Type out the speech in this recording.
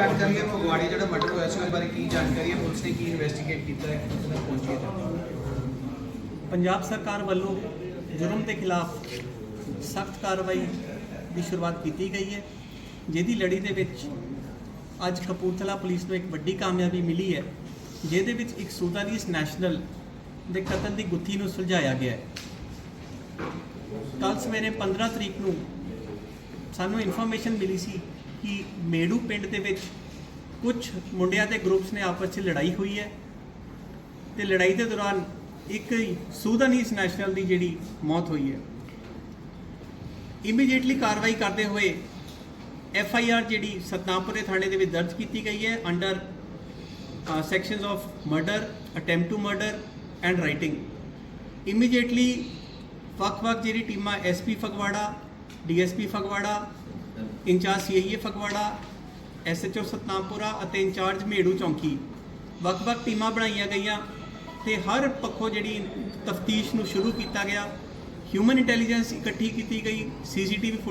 ਜਾਣਕਾਰੀ ਹੈ? ਫਗਵਾੜੇ ਜਿਹੜਾ ਮਰਡਰ ਹੋਇਆ ਸੀ ਉਸ ਬਾਰੇ ਕੀ ਜਾਣਕਾਰੀ ਹੈ? ਪੁਲਿਸ ਨੇ ਕੀ ਇਨਵੈਸਟੀਗੇਟ ਕੀਤਾ ਹੈ? ਕਿੱਥੇ ਤੱਕ ਪਹੁੰਚੀ ਹੈ? ਪੰਜਾਬ ਸਰਕਾਰ ਵੱਲੋਂ ਜੁਰਮ ਦੇ ਖਿਲਾਫ ਸਖਤ ਕਾਰਵਾਈ ਦੀ ਸ਼ੁਰੂਆਤ ਕੀਤੀ ਗਈ ਹੈ। ਜਿਹਦੀ ਲੜੀ ਦੇ ਵਿੱਚ ਅੱਜ ਕਪੂਰਥਲਾ ਪੁਲਿਸ ਨੂੰ ਇੱਕ ਵੱਡੀ ਕਾਮਯਾਬੀ ਮਿਲੀ ਹੈ। ਜਿਹਦੇ ਵਿੱਚ ਇੱਕ ਸੂਦਾਨੀਸ ਨੈਸ਼ਨਲ ਦੇ ਕਤਲ ਦੀ ਗੁੱਥੀ ਨੂੰ ਸੁਲਝਾਇਆ ਗਿਆ ਹੈ। ਕੱਲ ਸਵੇਰੇ 15 ਤਰੀਕ ਨੂੰ ਸਾਨੂੰ ਇਨਫੋਰਮੇਸ਼ਨ ਮਿਲੀ ਸੀ ਕਿ ਮੇੜੂ ਪਿੰਡ ਦੇ ਵਿੱਚ ਕੁਝ ਮੁੰਡਿਆਂ ਦੇ ਗਰੁੱਪਸ ਨੇ ਆਪਸ 'ਚ ਲੜਾਈ ਹੋਈ ਹੈ ਤੇ ਲੜਾਈ ਦੇ ਦੌਰਾਨ ਇੱਕ ਸੂਦਾਨੀਸ ਨੈਸ਼ਨਲ ਦੀ ਜਿਹੜੀ ਮੌਤ ਹੋਈ ਹੈ। ਇਮੀਡੀਏਟਲੀ ਕਾਰਵਾਈ ਕਰਦੇ ਹੋਏ ਐਫ ਆਈ ਆਰ ਜਿਹੜੀ ਸਤਨਾਮਪੁਰੇ ਥਾਣੇ ਦੇ ਵਿੱਚ ਦਰਜ ਕੀਤੀ ਗਈ ਹੈ under sections of murder attempt to murder and rioting immediately ਵੱਖ-ਵੱਖ ਜਿਹੜੀ ਟੀਮਾਂ SP Phagwara DSP Phagwara in charge CIA Phagwara SHO Satnampura ਅਤੇ ਇੰਚਾਰਜ ਮੇੜੂ ਚੌਂਕੀ। ਵੱਖ-ਵੱਖ ਟੀਮਾਂ ਬਣਾਈਆਂ ਗਈਆਂ ਤੇ ਹਰ ਪੱਖੋਂ ਜਿਹੜੀ ਤਫਤੀਸ਼ ਨੂੰ ਸ਼ੁਰੂ ਕੀਤਾ ਗਿਆ। ਹਿਊਮਨ ਇੰਟੈਲੀਜੈਂਸ ਇਕੱਠੀ ਕੀਤੀ ਗਈ ਸੀਸੀਟੀਵੀ ਫੁਟੇਜ